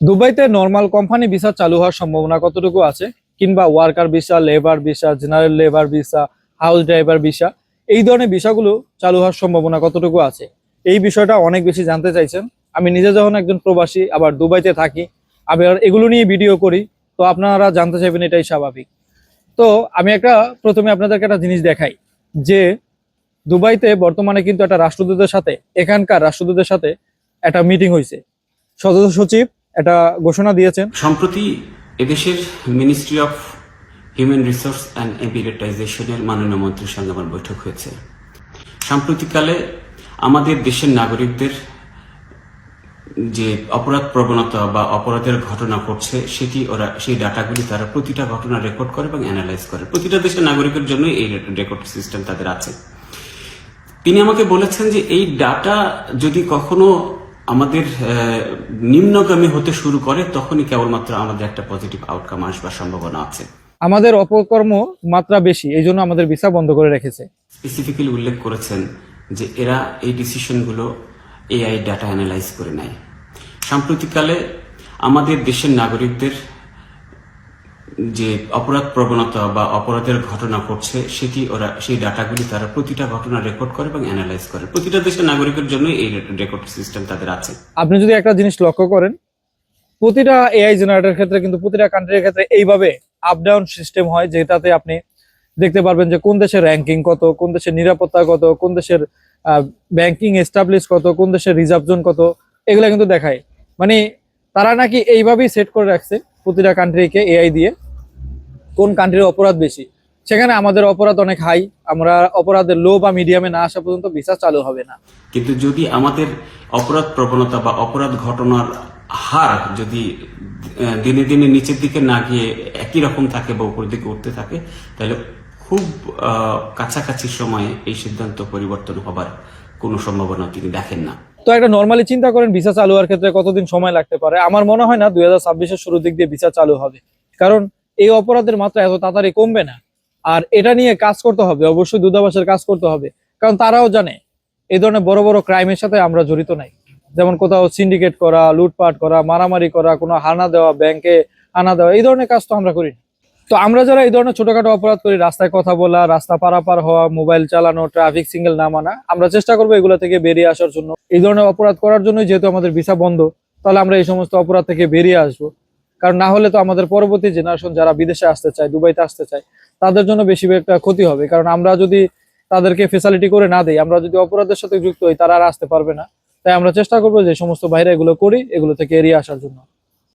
দুবাইতে normal company visa চালু হওয়ার সম্ভাবনা কতটুকু আছে? কিংবা worker visa labour visa general labour visa house driver visa এই ধরনের ভিসাগুলো চালু হওয়ার সম্ভাবনা কতটুকু আছে? এই বিষয়টা অনেক বেশি জানতে চাইছেন। আমি নিজে যখন একজন প্রবাসী, আবার দুবাইতে থাকি আবার এগুলো নিয়ে ভিডিও করি, তো আপনারা জানতে চাইবেন এটাই স্বাভাবিক। তো আমি একটা, প্রথমে আপনাদেরকে একটা জিনিস দেখাই, যে দুবাইতে বর্তমানে কিন্তু একটা রাষ্ট্রদূতের সাথে, এখানকার রাষ্ট্রদূতের সাথে একটা মিটিং হয়েছে সদস্য সচিব একটা ঘোষণা দিয়েছেন। সম্প্রতি এদেশের ministry of human resource and এম্পিরিটাইজেশনের মাননীয় মন্ত্রীর সঙ্গে আমার বৈঠক হয়েছে। সাম্প্রতিককালে আমাদের দেশের নাগরিকদের যে অপরাধ প্রবণতা বা অপরাধের ঘটনা ঘটছে, সেটি ওরা, সেই ডাটাগুলি তারা প্রতিটা ঘটনা রেকর্ড করে এবং অ্যানালাইজ করে। প্রতিটা দেশের নাগরিকের জন্য এই রেকর্ড সিস্টেম তাদের আছে। তিনি আমাকে বলেছেন যে এই ডাটা যদি কখনো আমাদের নিম্নগামী হতে শুরু করে তখনই কেবলমাত্র আমাদের একটা পজিটিভ আউটকাম আসবার সম্ভাবনা আছে। আমাদের অপকর্ম মাত্রা বেশি এই জন্য আমাদের ভিসা বন্ধ করে রেখেছে। স্পেসিফিক্যালি উল্লেখ করেছেন যে এরা এই ডিসিশনগুলো এআই ডাটা অ্যানালাইজ করে নেয়। সাম্প্রতিককালে আমাদের দেশের নাগরিকদের যে অপরাধ প্রবণতা বা অপরাধের ঘটনা ঘটছে, সেটি ওরা, সেই ডাটাগুলি তারা প্রতিটা ঘটনা রেকর্ড করে এবং অ্যানালাইজ করে। প্রতিটা দেশের নাগরিকের জন্য এই রেকর্ড সিস্টেম তাদের আছে। আপনি যদি একটা জিনিস লক্ষ্য করেন, প্রতিটা এআই জেনারেটর ক্ষেত্রে কিন্তু প্রতিটা কান্ট্রির ক্ষেত্রে এইভাবে আপ ডাউন সিস্টেম হয়, যেটাতে আপনি দেখতে পারবেন যে কোন দেশের র্যাঙ্কিং কত, কোন দেশের নিরাপত্তা কত, কোন দেশের ব্যাংকিং এস্টাবলিশ কত, কোন দেশের রিজার্ভ জোন কত, এগুলো কিন্তু দেখায়। মানে তারা নাকি এইভাবেই সেট করে রাখছে প্রতিটা কান্ট্রিকে এআই দিয়ে। কোন কান্ট্রির অপরাধ বেশি? সেখানে আমাদের অপরাধ অনেক হাই আমরা অপরাধের লো বা মিডিয়ামে না আসা পর্যন্ত ভিসা চালু হবে না। কিন্তু যদি আমাদের অপরাধ প্রবণতা বা অপরাধ ঘটনার হার যদি দিনে দিনে নিচের দিকে না গিয়ে একই রকম থাকে বা উপর দিকে উঠতে থাকে তাহলে খুব কাছাকাছি সময়ে এই সিদ্ধান্ত পরিবর্তন হবার কোনো সম্ভাবনা তিনি দেখেন না। তো একটা নর্মালি চিন্তা করেন ভিসা চালু হওয়ার ক্ষেত্রে কতদিন সময় লাগতে পারে? আমার মনে হয় না দুই হাজার ছাব্বিশের শুরুর দিক দিয়ে ভিসা চালু হবে। কারণ এই অপরাধের মাত্রা এত তাড়াতাড়ি কমবে না। আর এটা নিয়ে কাজ করতে হবে, অবশ্যই দূতাবাসের কাজ করতে হবে। কারণ তারাও জানে এই ধরনের বড় বড় ক্রাইমের সাথে আমরা জড়িত নাই। যেমন কোথাও সিন্ডিকেট করা, লুটপাট করা, মারামারি করা, কোনো হানা দেওয়া ব্যাংকে হানা দেওয়া, এই ধরনের কাজ তো আমরা করি তো আমরা যারা এই ধরনের ছোটখাটো অপরাধ করি, রাস্তায় কথা বলা, রাস্তা পারাপার হওয়া মোবাইল চালানো ট্রাফিক সিগন্যাল না মানা, আমরা চেষ্টা করব এগুলো থেকে বেরিয়ে আসার জন্য। এই ধরনের অপরাধ করার জন্যই যেহেতু আমাদের ভিসা বন্ধ, তাহলে আমরা এই সমস্ত অপরাধ থেকে বেরিয়ে আসব। কারণ না হলে তো আমাদের পরবর্তী জেনারেশন যারা বিদেশে আসতে চায়, দুবাইতে আসতে চায়, তাদের জন্য বেশি একটা ক্ষতি হবে। কারণ আমরা যদি তাদেরকে ফেসিলিটি করে না দিই, আমরা যদি অপরাধের সাথে যুক্ত হই, তারা আর আসতে পারবে না। তাই আমরা চেষ্টা করব যে সমস্ত বাইরে এগুলো করি, এগুলো থেকে এড়িয়ে আসার জন্য।